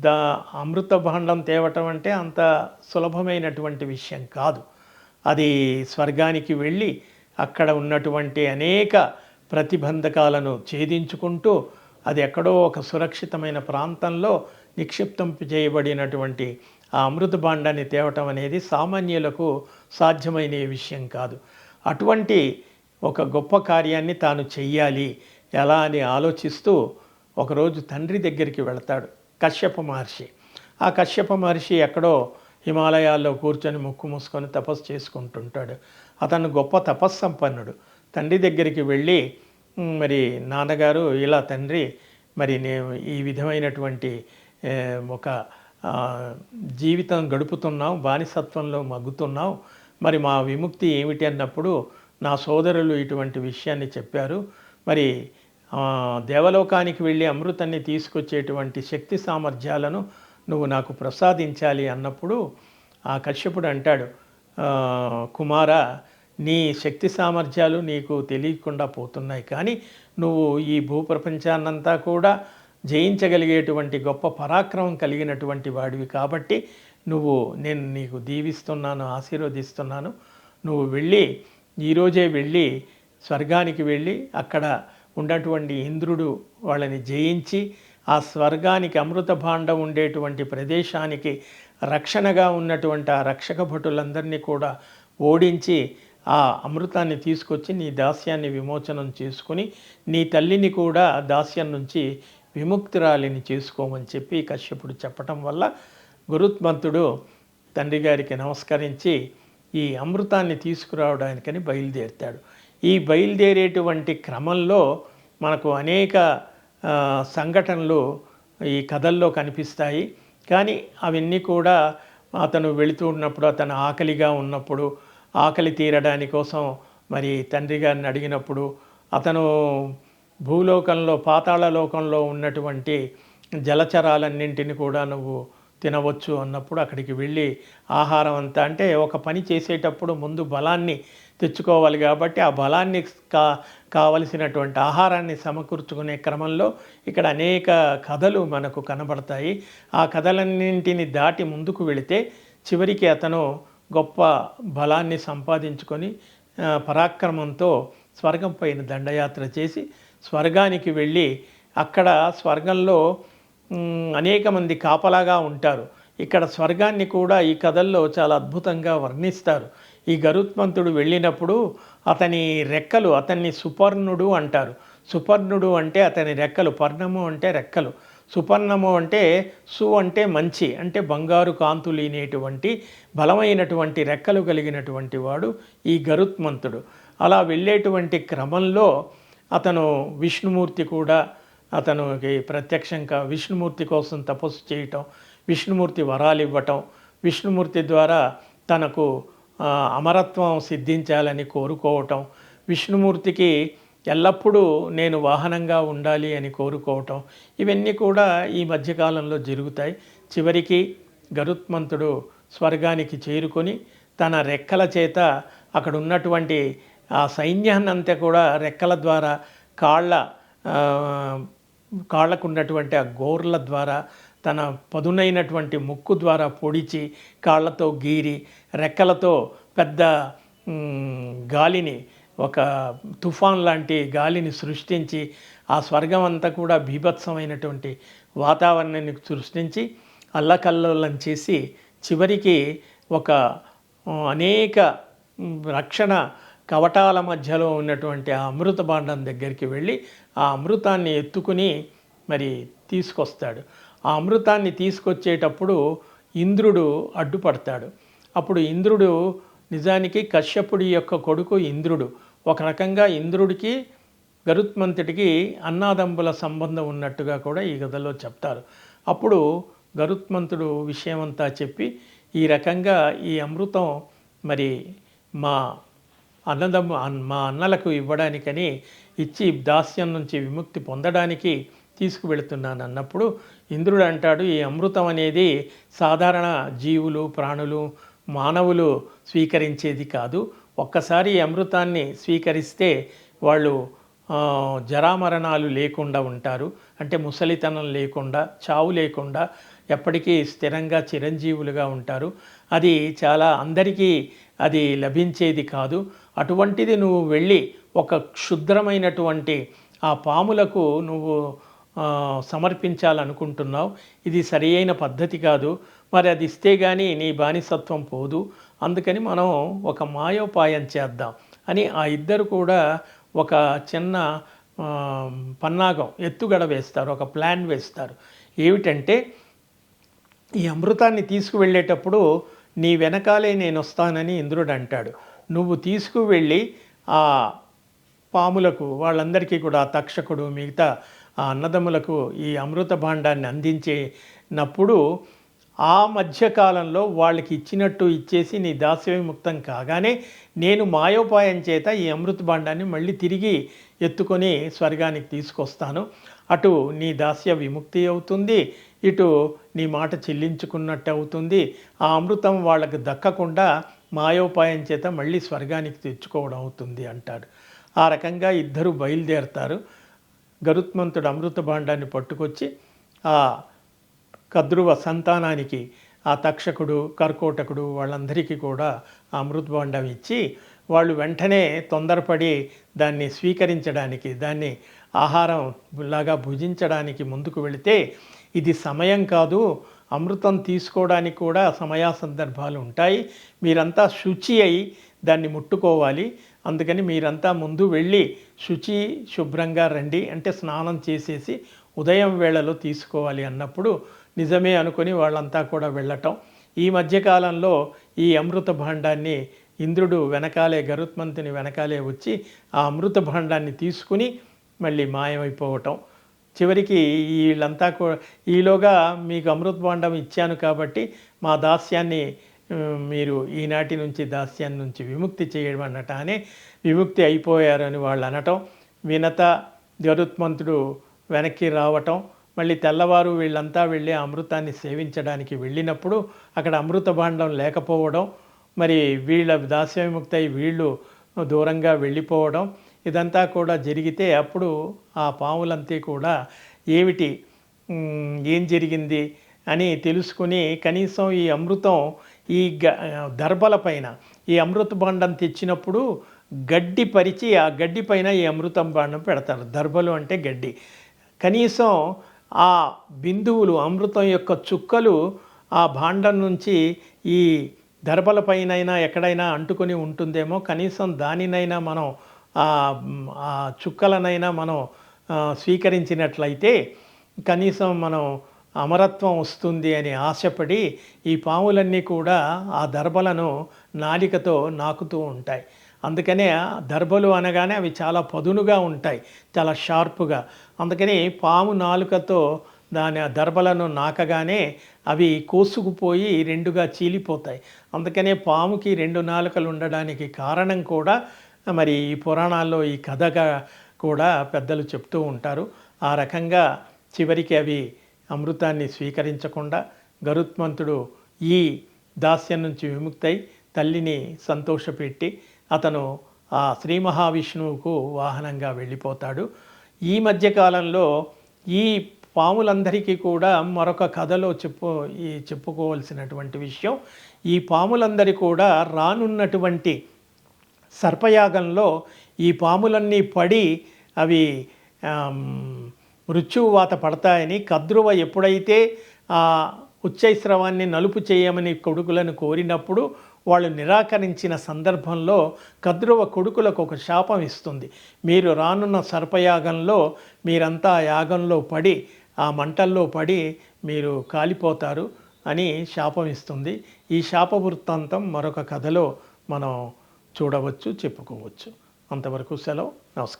దా అమృత భాండం తేవటం అంటే అంత సులభమైనటువంటి విషయం కాదు. అది స్వర్గానికి వెళ్ళి అక్కడ ఉన్నటువంటి అనేక ప్రతిబంధకాలను ఛేదించుకుంటూ అది ఎక్కడో ఒక సురక్షితమైన ప్రాంతంలో నిక్షిప్తం చేయబడినటువంటి ఆ అమృత భాండాన్ని తేవటం అనేది సామాన్యులకు సాధ్యమైన విషయం కాదు. అటువంటి ఒక గొప్ప కార్యాన్ని తాను చెయ్యాలి ఎలా అని ఆలోచిస్తూ ఒకరోజు తండ్రి దగ్గరికి వెళతాడు. కశ్యప మహర్షి. ఆ కశ్యప మహర్షి ఎక్కడో హిమాలయాల్లో కూర్చొని ముక్కు మూసుకొని తపస్సు చేసుకుంటుంటాడు. అతను గొప్ప తపస్సంపన్నుడు తండ్రి దగ్గరికి వెళ్ళి మరి నాన్నగారు ఇలా తండ్రి మరి నేను ఈ విధమైనటువంటి ఒక జీవితం గడుపుతున్నాం బానిసత్వంలో మగ్గుతున్నాం. మరి మా విముక్తి ఏమిటి? అన్నప్పుడు నా సోదరులు ఇటువంటి విషయాన్ని చెప్పారు. మరి దేవలోకానికి వెళ్ళి అమృతాన్ని తీసుకొచ్చేటువంటి శక్తి సామర్థ్యాలను నువ్వు నాకు ప్రసాదించాలి అన్నప్పుడు ఆ కశ్యపుడు అంటాడు కుమార నీ శక్తి సామర్థ్యాలు నీకు తెలియకుండా పోతున్నాయి. కానీ నువ్వు ఈ భూప్రపంచాన్నంతా కూడా జయించగలిగేటువంటి గొప్ప పరాక్రమం కలిగినటువంటి వాడివి కాబట్టి నువ్వు నేను నీకు దీవిస్తున్నాను ఆశీర్వదిస్తున్నాను. నువ్వు వెళ్ళి ఈరోజే వెళ్ళి స్వర్గానికి వెళ్ళి అక్కడ ఉన్నటువంటి ఇంద్రుడు వాళ్ళని జయించి ఆ స్వర్గానికి అమృత భాండం ఉండేటువంటి ప్రదేశానికి రక్షణగా ఉన్నటువంటి ఆ రక్షక భటులందరినీ కూడా ఓడించి ఆ అమృతాన్ని తీసుకొచ్చి నీ దాస్యాన్ని విమోచనం చేసుకుని నీ తల్లిని కూడా దాస్యం నుంచి విముక్తురాలిని చేసుకోమని చెప్పి కశ్యపుడు చెప్పటం వల్ల గురుత్మంతుడు తండ్రి గారికి నమస్కరించి ఈ అమృతాన్ని తీసుకురావడానికని బయలుదేరుతాడు. ఈ బయలుదేరేటువంటి క్రమంలో మనకు అనేక సంఘటనలు ఈ కథల్లో కనిపిస్తాయి. కానీ అవన్నీ కూడా అతను వెళుతూ ఉన్నప్పుడు అతను ఆకలిగా ఉన్నప్పుడు ఆకలి తీరడాని కోసం మరి తండ్రి గారిని అడిగినప్పుడు అతను భూలోకంలో పాతాళ లోకంలో ఉన్నటువంటి జలచరాలన్నింటిని కూడా నువ్వు తినవచ్చు అన్నప్పుడు అక్కడికి వెళ్ళి ఆహారం అంతా అంటే ఒక పని చేసేటప్పుడు ముందు బలాన్ని తెచ్చుకోవాలి కాబట్టి ఆ బలాన్ని కా కావలసినటువంటి ఆహారాన్ని సమకూర్చుకునే క్రమంలో ఇక్కడ అనేక కథలు మనకు కనబడతాయి. ఆ కథలన్నింటిని దాటి ముందుకు వెళితే చివరికి అతను గొప్ప బలాన్ని సంపాదించుకొని పరాక్రమంతో స్వర్గం పైన దండయాత్ర చేసి స్వర్గానికి వెళ్ళి అక్కడ స్వర్గంలో అనేక మంది కాపలాగా ఉంటారు. ఇక్కడ స్వర్గాన్ని కూడా ఈ కథల్లో చాలా అద్భుతంగా వర్ణిస్తారు. ఈ గరుత్మంతుడు వెళ్ళినప్పుడు అతని రెక్కలు అతన్ని సుపర్ణుడు అంటారు. సుపర్ణుడు అంటే అతని రెక్కలు పర్ణము అంటే రెక్కలు. సుపర్ణము అంటే సు అంటే మంచి అంటే బంగారు కాంతు కాంతులీనేటువంటి బలమైనటువంటి రెక్కలు కలిగినటువంటి వాడు ఈ గరుత్మంతుడు. అలా వెళ్ళేటువంటి క్రమంలో అతను విష్ణుమూర్తి కూడా అతనికి ప్రత్యక్షంగా విష్ణుమూర్తి కోసం తపస్సు చేయటం విష్ణుమూర్తి వరాలు ఇవ్వటం విష్ణుమూర్తి ద్వారా తనకు అమరత్వం సిద్ధించాలని కోరుకోవటం విష్ణుమూర్తికి ఎల్లప్పుడూ నేను వాహనంగా ఉండాలి అని కోరుకోవటం ఇవన్నీ కూడా ఈ మధ్యకాలంలో జరుగుతాయి. చివరికి గరుత్మంతుడు స్వర్గానికి చేరుకొని తన రెక్కల చేత అక్కడ ఉన్నటువంటి ఆ సైన్యాన్నంతా కూడా రెక్కల ద్వారా కాళ్ళ ఆ, ఉన్నటువంటి ఆ గోర్ల ద్వారా తన పదునైనటువంటి ముక్కు ద్వారా పొడిచి కాళ్ళతో గీరి రెక్కలతో పెద్ద గాలిని ఒక తుఫాన్ లాంటి గాలిని సృష్టించి ఆ స్వర్గం అంతా కూడా బీభత్సమైనటువంటి వాతావరణాన్ని సృష్టించి అల్లకల్లోలం చేసి చివరికి ఒక అనేక రక్షణ కవటాల మధ్యలో ఉన్నటువంటి ఆ అమృత భాండం దగ్గరికి వెళ్ళి ఆ అమృతాన్ని ఎత్తుకుని మరి తీసుకొస్తాడు. ఆ అమృతాన్ని తీసుకొచ్చేటప్పుడు ఇంద్రుడు అడ్డుపడతాడు. అప్పుడు ఇంద్రుడు నిజానికి కశ్యపుడి యొక్క కొడుకు ఇంద్రుడు. ఒక రకంగా ఇంద్రుడికి గరుత్మంతుడికి అన్నాదంబుల సంబంధం ఉన్నట్టుగా కూడా ఈ కథలో చెప్తారు. అప్పుడు గరుత్మంతుడు విషయమంతా చెప్పి ఈ రకంగా ఈ అమృతం మరి మా అన్నదమ్ము మా అన్నలకు ఇవ్వడానికని ఇచ్చి దాస్యం నుంచి విముక్తి పొందడానికి తీసుకువెళుతున్నాను అన్నప్పుడు ఇంద్రుడు అంటాడు ఈ అమృతం అనేది సాధారణ జీవులు ప్రాణులు మానవులు స్వీకరించేది కాదు. ఒక్కసారి ఈ అమృతాన్ని స్వీకరిస్తే వాళ్ళు జరామరణాలు లేకుండా ఉంటారు. అంటే ముసలితనం లేకుండా చావు లేకుండా ఎప్పటికీ స్థిరంగా చిరంజీవులుగా ఉంటారు. అది చాలా అందరికీ అది లభించేది కాదు. అటువంటిది నువ్వు వెళ్ళి ఒక క్షుద్రమైనటువంటి ఆ పాములకు నువ్వు సమర్పించాలనుకుంటున్నావు. ఇది సరి అయిన పద్ధతి కాదు. మరి అది ఇస్తే కానీ నీ బానిసత్వం పోదు. అందుకని మనం ఒక మాయోపాయం చేద్దాం అని ఆ ఇద్దరు కూడా ఒక చిన్న పన్నాగం ఎత్తుగడ వేస్తారు ఒక ప్లాన్ వేస్తారు. ఏమిటంటే ఈ అమృతాన్ని తీసుకువెళ్ళేటప్పుడు నీ వెనకాలే నేను వస్తానని ఇంద్రుడు అంటాడు. నువ్వు తీసుకువెళ్ళి ఆ పాములకు వాళ్ళందరికీ కూడా తక్షకుడు మిగతా ఆ అన్నదమ్ములకు ఈ అమృత భాండాన్ని అందించేనప్పుడు ఆ మధ్యకాలంలో వాళ్ళకి ఇచ్చినట్టు ఇచ్చేసి నీ దాస్యవిముక్తం కాగానే నేను మాయోపాయం చేత ఈ అమృత భాండాన్ని మళ్ళీ తిరిగి ఎత్తుకొని స్వర్గానికి తీసుకొస్తాను. అటు నీ దాస్య విముక్తి అవుతుంది ఇటు నీ మాట చెల్లించుకున్నట్టు అవుతుంది ఆ అమృతం వాళ్ళకు దక్కకుండా మాయోపాయం చేత మళ్ళీ స్వర్గానికి తెచ్చుకోవడం అవుతుంది అంటాడు. ఆ రకంగా ఇద్దరు బయలుదేరతారు. గరుత్మంతుడు అమృత భాండాన్ని పట్టుకొచ్చి ఆ కద్రువ సంతానానికి ఆ తక్షకుడు కర్కోటకుడు వాళ్ళందరికీ కూడా ఆ అమృతభాండం ఇచ్చి వాళ్ళు వెంటనే తొందరపడి దాన్ని స్వీకరించడానికి దాన్ని ఆహారం లాగా భుజించడానికి ముందుకు వెళితే ఇది సమయం కాదు అమృతం తీసుకోవడానికి కూడా సమయా సందర్భాలు ఉంటాయి. మీరంతా శుచి అయి దాన్ని ముట్టుకోవాలి. అందుకని మీరంతా ముందు వెళ్ళి శుచి శుభ్రంగా రండి. అంటే స్నానం చేసేసి ఉదయం వేళలో తీసుకోవాలి అన్నప్పుడు నిజమే అనుకొని వాళ్ళంతా కూడా వెళ్ళటం. ఈ మధ్యకాలంలో ఈ అమృత భాండాన్ని ఇంద్రుడు వెనకాలే గరుత్మంతుని వెనకాలే వచ్చి ఆ అమృత భాండాన్ని తీసుకుని మళ్ళీ మాయమైపోవటం. చివరికి వీళ్ళంతా కూడా ఈలోగా మీకు అమృతభాండం ఇచ్చాను కాబట్టి మా దాస్యాన్ని మీరు ఈనాటి నుంచి దాస్యాన్ని నుంచి విముక్తి చేయడం అనటానే విముక్తి అయిపోయారని వాళ్ళు అనటం వినత గరుత్మంతుడు వెనక్కి రావటం మళ్ళీ తెల్లవారు వీళ్ళంతా వెళ్ళి అమృతాన్ని సేవించడానికి వెళ్ళినప్పుడు అక్కడ అమృత భాండం లేకపోవడం మరి వీళ్ళ దాస్య విముక్తి అయి వీళ్ళు దూరంగా వెళ్ళిపోవడం ఇదంతా కూడా జరిగితే అప్పుడు ఆ పాములంతా కూడా ఏమిటి ఏం జరిగింది అని తెలుసుకుని కనీసం ఈ అమృతం ఈ గ దర్భల పైన ఈ అమృత బాండం తెచ్చినప్పుడు గడ్డి పరిచి ఆ గడ్డి పైన ఈ అమృతం బాండం పెడతారు. దర్భలు అంటే గడ్డి. కనీసం ఆ బిందువులు అమృతం యొక్క చుక్కలు ఆ భాండం నుంచి ఈ దర్భల పైనైనా ఎక్కడైనా అంటుకొని ఉంటుందేమో కనీసం దానినైనా మనం ఆ ఆ చుక్కలనైనా మనం స్వీకరించినట్లయితే కనీసం మనం అమరత్వం వస్తుంది అని ఆశపడి ఈ పాములన్నీ కూడా ఆ దర్భలను నాలికతో నాకుతూ ఉంటాయి. అందుకనే ఆ దర్భలు అనగానే అవి చాలా పదునుగా ఉంటాయి చాలా షార్ప్గా. అందుకని పాము నాలుకతో దాని దర్భలను నాకగానే అవి కోసుకుపోయి రెండుగా చీలిపోతాయి. అందుకనే పాముకి రెండు నాలుకలు ఉండడానికి కారణం కూడా మరి ఈ పురాణాల్లో ఈ కథగా కూడా పెద్దలు చెప్తూ ఉంటారు. ఆ రకంగా చివరికి అవి అమృతాన్ని స్వీకరించకుండా గరుత్మంతుడు ఈ దాస్యం నుంచి విముక్తై తల్లిని సంతోషపెట్టి అతను ఆ శ్రీ మహావిష్ణువుకు వాహనంగా వెళ్ళిపోతాడు. ఈ మధ్యకాలంలో ఈ పాములందరికీ కూడా మరొక కథలో చెప్పు ఈ చెప్పుకోవాల్సినటువంటి విషయం ఈ పాములందరి కూడా రానున్నటువంటి సర్పయాగంలో ఈ పాములన్నీ పడి అవి మృత్యువాత పడతాయని కద్రువ ఎప్పుడైతే ఆ ఉచ్చైస్రవాన్ని నలుపు చేయమని కొడుకులను కోరినప్పుడు వాళ్ళు నిరాకరించిన సందర్భంలో కద్రువ కొడుకులకు ఒక శాపం ఇస్తుంది. మీరు రానున్న సర్పయాగంలో మీరంతా యాగంలో పడి ఆ మంటల్లో పడి మీరు కాలిపోతారు అని శాపం ఇస్తుంది. ఈ శాప వృత్తాంతం మరొక కథలో మనం చూడవచ్చు చెప్పుకోవచ్చు. అంతవరకు సెలవు. నమస్కారం.